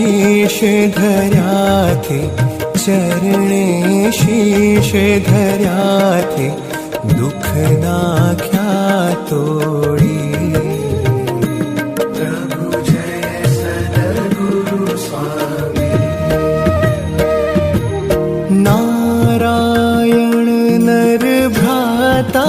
शीश धर्याथे चरणे शीश धर्याथे दुख नाख्या तोड़ी प्रभु जय सद्गुरु स्वामी। नारायण नर भ्राता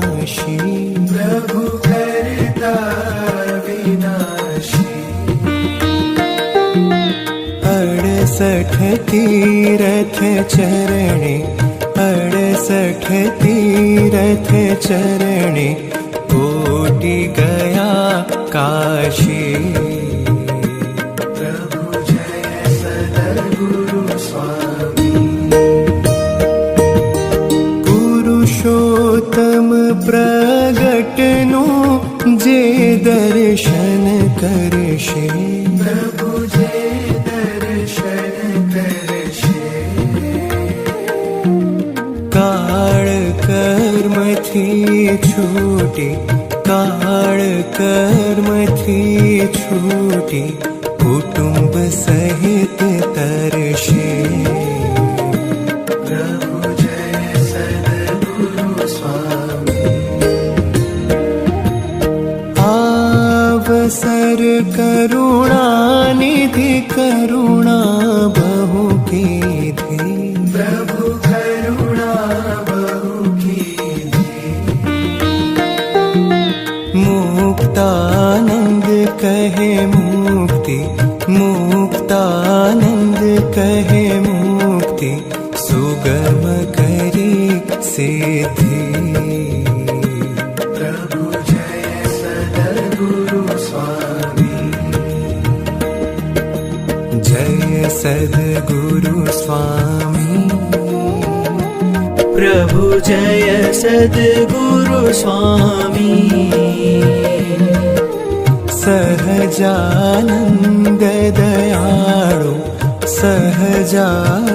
अड़सठ तीरथ चरणे अड़सठ तीरथ चरणे कोटि गया काशी। प्रभु जय सद्गुरु स्वामी। पुरुषोत्तम प्रगटनु जे दर्शन करशे काळ कर्मथी छूटी काळ कर्मथी छूटी कुटुंब सहित तरशे। प्रभु जय सद्गुरु स्वामी। आवसर करुणा निधि करुणा बहु कीधी प्रभु करुणा बहु कीधी मुक्तानंद कहे मुक्ति मुक्तानंद कहे मुक्ति सुगम करी सिद्धि। प्रभु जय सद्गुरु स्वामी। प्रभु जय सद्गुरु स्वामी। सहजानन्द दयाळु सहजानन्द